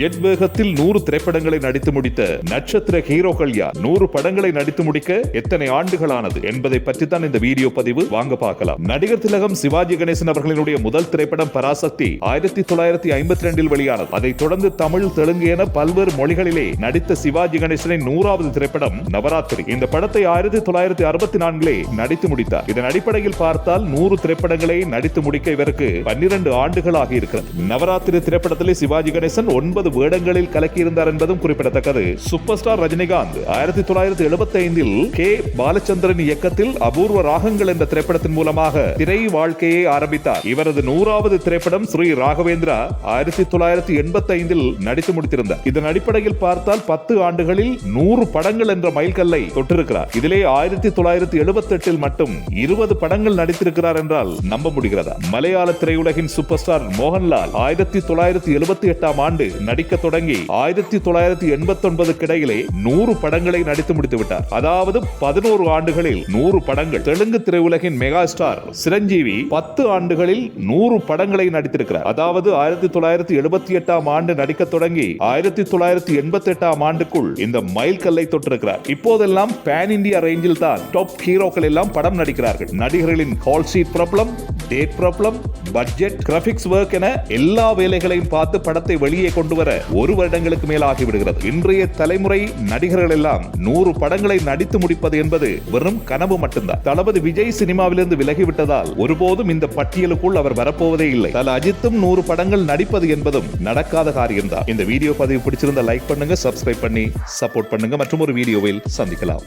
Jet வேகத்தில் நூறு திரைப்படங்களை நடித்து முடித்த நட்சத்திர ஹீரோக்கள் யார் நூறு படங்களை நடித்து முடிக்க எத்தனை ஆண்டுகளானது என்பதை பற்றி தான் இந்த வீடியோ பதிவு. வாங்க பார்க்கலாம். நடிகர் திலகம் சிவாஜி கணேசன் அவர்களினுடைய முதல் திரைப்படம் பராசக்தி ஆயிரத்தி தொள்ளாயிரத்தி ஐம்பத்தி ரெண்டில் வெளியானது. அதைத் தொடர்ந்து தமிழ் தெலுங்கு என பல்வேறு மொழிகளிலே நடித்த சிவாஜி கணேசனின் நூறாவது திரைப்படம் நவராத்திரி. இந்த படத்தை ஆயிரத்தி தொள்ளாயிரத்தி அறுபத்தி நான்கிலே நடித்து முடித்தார். இதன் அடிப்படையில் பார்த்தால் நூறு திரைப்படங்களை நடித்து முடிக்க இவருக்கு பன்னிரண்டு ஆண்டுகள் ஆகியிருக்கிறது நவராத்திரி திரைப்படத்திலே சிவாஜி கணேசன் ஒன்பது வேடங்களில் கலக்கியிருந்தார் என்பதும் குறிப்பிடத்தக்கது. சூப்பர் ஸ்டார் ரஜினிகாந்த் ஆயிரத்தி தொள்ளாயிரத்தி எழுபத்தி ஐந்தில் கே. பாலச்சந்திரன் இயக்கத்தில் அபூர்வ ராகங்கள் என்ற திரைப்படத்தின் மூலமாக திரை வாழ்க்கையை ஆரம்பித்தார். இவரது நூறாவது திரைப்படம் ஸ்ரீ ராகவேந்திரா ஆயிரத்தி தொள்ளாயிரத்தி எண்பத்தி ஐந்தில் நடித்து முடித்திருந்தார். இதன் அடிப்படையில் பார்த்தால் பத்து ஆண்டுகளில் நூறு படங்கள் என்ற மைல்கல்லை தொட்டிருக்கிறார். இதிலே ஆயிரத்தி தொள்ளாயிரத்தி எழுபத்தி எட்டில் மட்டும் இருபது படங்கள் நடித்திருக்கிறார் என்றால் நம்ப முடிகிறதா? மலையாள திரையுலகின் சூப்பர் ஸ்டார் மோகன்லால் ஆயிரத்தி தொள்ளாயிரத்தி எழுபத்தி எட்டாம் ஆண்டு நடி நடிக்க தொடங்கி ஆயிரத்தி தொள்ளாயிரத்தி எண்பத்தி ஒன்பதுக்கு இடையிலே நூறு படங்களை நடித்து முடித்து விட்டார் அதாவது பதினோரு ஆண்டுகளில் நூறு படங்கள். தெலுங்கு திரையுலகின் மெகா ஸ்டார் சிரஞ்சீவி பத்து ஆண்டுகளில் நூறு படங்களை நடித்திருக்கிறார். அதாவது ஆயிரத்தி தொள்ளாயிரத்தி எழுபத்தி எட்டாம் ஆண்டு நடிக்க தொடங்கி ஆயிரத்தி தொள்ளாயிரத்தி எண்பத்தி எட்டாம் ஆண்டுக்குள் இந்த மைல் கல்லை தொட்டிருக்கிறார். இப்போதெல்லாம் பேன் இந்தியா ரேஞ்சில் தான் டாப் ஹீரோக்கள் எல்லாம் படம் நடிக்கிறார்கள். நடிகர்களின் hall seat problem date problem budget graphics work என எல்லா வேலைகளையும் பார்த்து படத்தை வெளியே கொண்டு வர ஒரு வருடங்களுக்கு மேல் ஆகிவிடுகிறது இன்றைய தலைமுறை நடிகர்கள் எல்லாம் நூறு படங்களை நடித்து முடிப்பது என்பது வெறும் கனவு மட்டும்தான். தளபதி விஜய் சினிமாவிலிருந்து விலகிவிட்டதால் ஒருபோதும் இந்த பட்டியலுக்குள் அவர் வரப்போவதே இல்லை. தல அஜித்தும் நூறு படங்கள் நடிப்பது என்பதும் நடக்காத காரியம்தான். இந்த வீடியோ பதிவு பிடிச்சிருந்தா லைக் பண்ணுங்க சப்ஸ்கிரைப் பண்ணி சப்போர்ட் பண்ணுங்க மற்றும் ஒரு வீடியோவில் சந்திக்கலாம்.